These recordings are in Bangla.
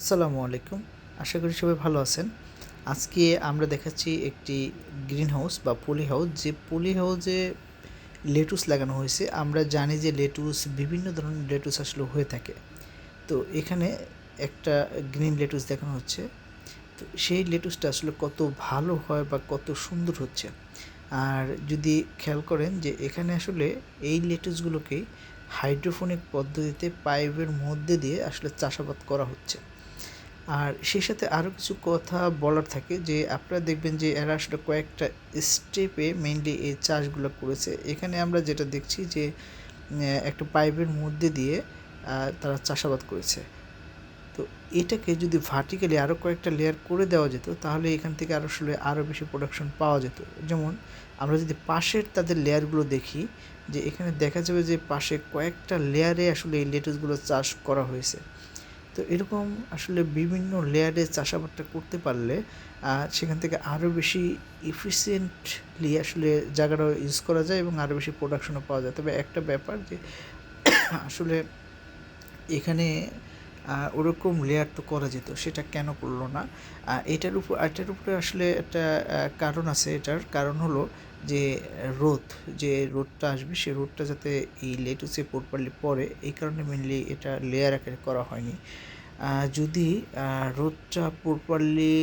আসসালামু আলাইকুম। আশা করি সবাই ভালো আছেন। আজকে আমরা দেখাচ্ছি একটি গ্রিন হাউস বা পলি হাউস যে পলি হাউসে লেটুস লাগানো হয়েছে। আমরা জানি যে লেটুস বিভিন্ন ধরনের লেটুস আসলে হয়ে থাকে। তো এখানে একটা গ্রিন লেটুস দেখানো হচ্ছে। তো সেই লেটুসটা আসলে কত ভালো হয় বা কত সুন্দর হচ্ছে। আর যদি খেয়াল করেন যে এখানে আসলে এই লেটুসগুলোকে হাইড্রোফোনিক পদ্ধতিতে পাইপের মধ্যে দিয়ে আসলে চাষাবাদ করা হচ্ছে। আর সেই সাথে আরও কিছু কথা বলার থাকে যে, আপনারা দেখবেন যে, এরা আসলে কয়েকটা স্টেপে মেইনলি এই চাষগুলো করেছে। এখানে আমরা যেটা দেখছি যে একটা পাইপের মধ্যে দিয়ে তারা চাষাবাদ করেছে। তো এটাকে যদি ভার্টিক্যালি আরও কয়েকটা লেয়ার করে দেওয়া যেত, তাহলে এখান থেকে আরও আসলে আরও বেশি প্রোডাকশন পাওয়া যেত। যেমন, আমরা যদি পাশের তাদের লেয়ারগুলো দেখি, যে এখানে দেখা যাবে যে পাশে কয়েকটা লেয়ারে আসলে এই লেটুসগুলো চাষ করা হয়েছে। তো এরকম আসলে বিভিন্ন লেয়ারে চাষাবাদটা করতে পারলে সেখান থেকে আরও বেশি ইফিসিয়েন্টলি আসলে জায়গাটা ইউজ করা যায় এবং আরও বেশি প্রোডাকশনও পাওয়া যায়। তবে একটা ব্যাপার যে, আসলে এখানে ওরকম লেয়ার তো করা যেত, সেটা কেন করল না? এটার উপর, এটার উপরে আসলে একটা কারণ আছে এটার। কারণ হলো যে, রোদ, যে রোদটা আসবে, সে রোদটা যাতে এই লেটুসে প্রপারলি পড়ে এই কারণে মেনলি এটা লেয়ার আকারে করা হয়নি। যদি রোদটা প্রপারলি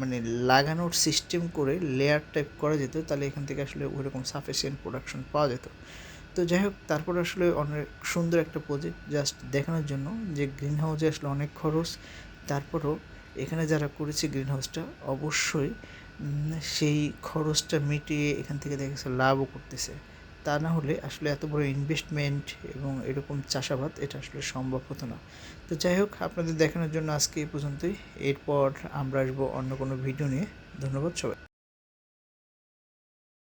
মানে লাগানোর সিস্টেম করে লেয়ার টাইপ করা যেত, তাহলে এখান থেকে আসলে ওইরকম সাফিসিয়েন্ট প্রোডাকশন পাওয়া যেত। তো যাই হোক, তারপর আসলে অনেক সুন্দর একটা প্রজেক্ট জাস্ট দেখানোর জন্য যে গ্রিন হাউসে আসলে অনেক খরচ। তারপরও এখানে যারা করেছে গ্রিন হাউসটা অবশ্যই সেই খরচটা মিটিয়ে এখান থেকে দেখা গেছে লাভও করতেছে। তা না হলে আসলে এত বড় ইনভেস্টমেন্ট এবং এরকম চাষাবাদ, এটা আসলে সম্ভব হতো না। তো যাই হোক, আপনাদের দেখানোর জন্য আজকে এই পর্যন্তই। এরপর আমরা আসব অন্য কোনো ভিডিও নিয়ে। ধন্যবাদ সবাই।